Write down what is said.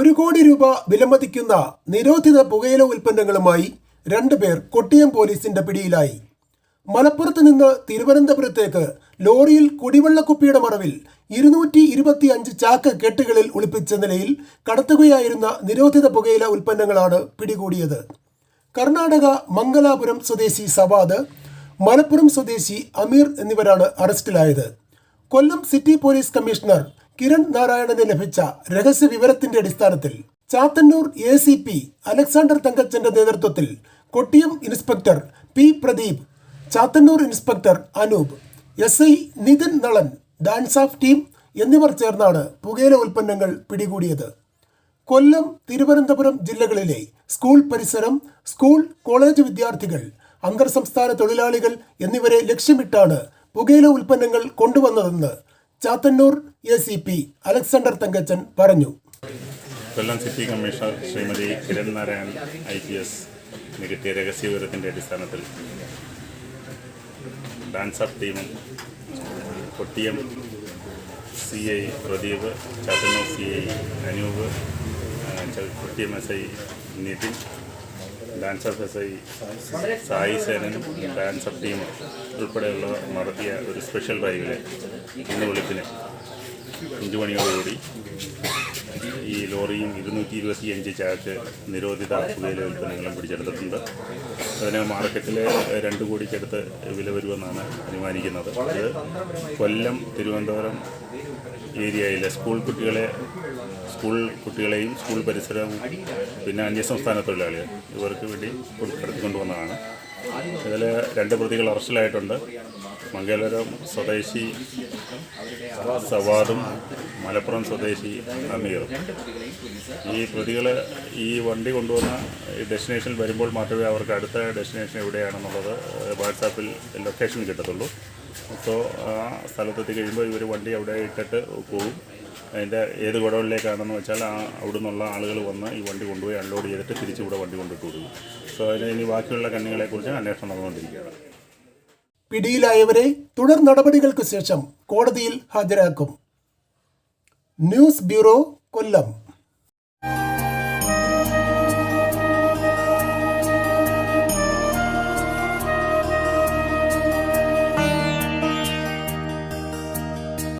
ഒരു കോടി രൂപ വിലമതിക്കുന്ന നിരോധിത പുകയില ഉൽപ്പന്നങ്ങളുമായി രണ്ടുപേർ കൊട്ടിയം പോലീസിന്റെ പിടിയിലായി. മലപ്പുറത്ത് നിന്ന് തിരുവനന്തപുരത്തേക്ക് ലോറിയിൽ കുടിവെള്ളക്കുപ്പിയുടെ മറവിൽ ഇരുന്നൂറ്റി ഇരുപത്തി അഞ്ച് ചാക്ക് കെട്ടുകളിൽ ഒളിപ്പിച്ച നിലയിൽ കടത്തുകയായിരുന്ന നിരോധിത പുകയില ഉൽപ്പന്നങ്ങളാണ് പിടികൂടിയത്. കർണാടക മംഗലാപുരം സ്വദേശി സവാദ് മലപ്പുറം സ്വദേശി അമീർ എന്നിവരാണ് അറസ്റ്റിലായത്. Kollam city police commissioner Kiran നാരായണന് ലഭിച്ച രഹസ്യ വിവരത്തിന്റെ അടിസ്ഥാനത്തിൽ Chathannoor A C P Alexander തങ്കച്ചന്റെ നേതൃത്വത്തിൽ Kottiyam inspector P Pradeep Chathannoor inspector Anoop S I Nithin Nalan DANSAF team എന്നിവർ ചേർന്നാണ് പുകയില ഉൽപ്പന്നങ്ങൾ പിടികൂടിയത്. കൊല്ലം തിരുവനന്തപുരം ജില്ലകളിലെ സ്കൂൾ പരിസരം സ്കൂൾ കോളേജ് വിദ്യാർത്ഥികൾ അന്തർ സംസ്ഥാന തൊഴിലാളികൾ എന്നിവരെ ലക്ഷ്യമിട്ടാണ് പുകയില ഉൽപ്പന്നങ്ങൾ കൊണ്ടുവന്നതെന്ന് Chathannoor A C P Alexander Thankachan പറഞ്ഞു. Kollam city commissioner Shrimati Kiran Narayan I P S കിട്ടിയ രഹസ്യവിവരത്തിന്റെ അടിസ്ഥാനത്തിൽ ഡാൻസ് ടീമും Kottiyam C I Pradeep Chathannoor C I Anoop Kottiyam S I Nithin DANSAF S I Sai Senan DANSAF team ഉൾപ്പെടെയുള്ളവർ നടത്തിയ ഒരു special ഡ്രൈവിലെ ഇന്ന് വെളുപ്പിന്. അഞ്ചു കൂടി ഈ ലോറിയും ഇരുന്നൂറ്റി ഇരുപത്തി അഞ്ച് ചാക്ക് നിരോധിത പുകയില ഉൽപ്പന്നങ്ങളും പിടിച്ചെടുത്തിട്ടുണ്ട്. അതിന് മാർക്കറ്റിൽ രണ്ട് കോടിക്കടുത്ത് വില വരുമെന്നാണ് അനുമാനിക്കുന്നത്. അത് കൊല്ലം തിരുവനന്തപുരം ഏരിയയിലെ സ്കൂൾ കുട്ടികളെ സ്കൂൾ കുട്ടികളെയും സ്കൂൾ പരിസരവും പിന്നെ അന്യസംസ്ഥാന തൊഴിലാളികൾ ഇവർക്ക് വേണ്ടി കടത്തിക്കൊണ്ടുവന്നതാണ് ഇതിൽ രണ്ട് പ്രതികൾ അറസ്റ്റിലായിട്ടുണ്ട്. മംഗലപുരം സ്വദേശി സവാദും മലപ്പുറം സ്വദേശി അമീറും. ഈ പ്രതികൾ ഈ വണ്ടി കൊണ്ടുവന്ന ഡെസ്റ്റിനേഷനിൽ വരുമ്പോൾ മാത്രമേ അവർക്ക് അടുത്ത ഡെസ്റ്റിനേഷൻ എവിടെയാണെന്നുള്ളത് വാട്സാപ്പിൽ ലൊക്കേഷൻ കിട്ടത്തുള്ളൂ. അപ്പോൾ ആ സ്ഥലത്തെത്തി കഴിയുമ്പോൾ ഇവർ വണ്ടി അവിടെ ഇട്ടിട്ട് പോകും അതിന്റെ ഏത് ഗുഡൗണിലേക്കാണെന്ന് വെച്ചാൽ ആ അവിടെ നിന്നുള്ള ആളുകൾ വന്ന് ഈ വണ്ടി കൊണ്ടുപോയി അൺലോഡ് ചെയ്തിട്ട് തിരിച്ച് ഇവിടെ വണ്ടി കൊണ്ടിട്ട് കൊടുക്കും സോ അതിന് ഇനി ബാക്കിയുള്ള കണ്ണികളെക്കുറിച്ച് അന്വേഷണം നടന്നുകൊണ്ടിരിക്കുകയാണ്. പിടിയിലായവരെ തുടർ നടപടികൾക്ക് ശേഷം കോടതിയിൽ ഹാജരാക്കും. News bureau Kollam.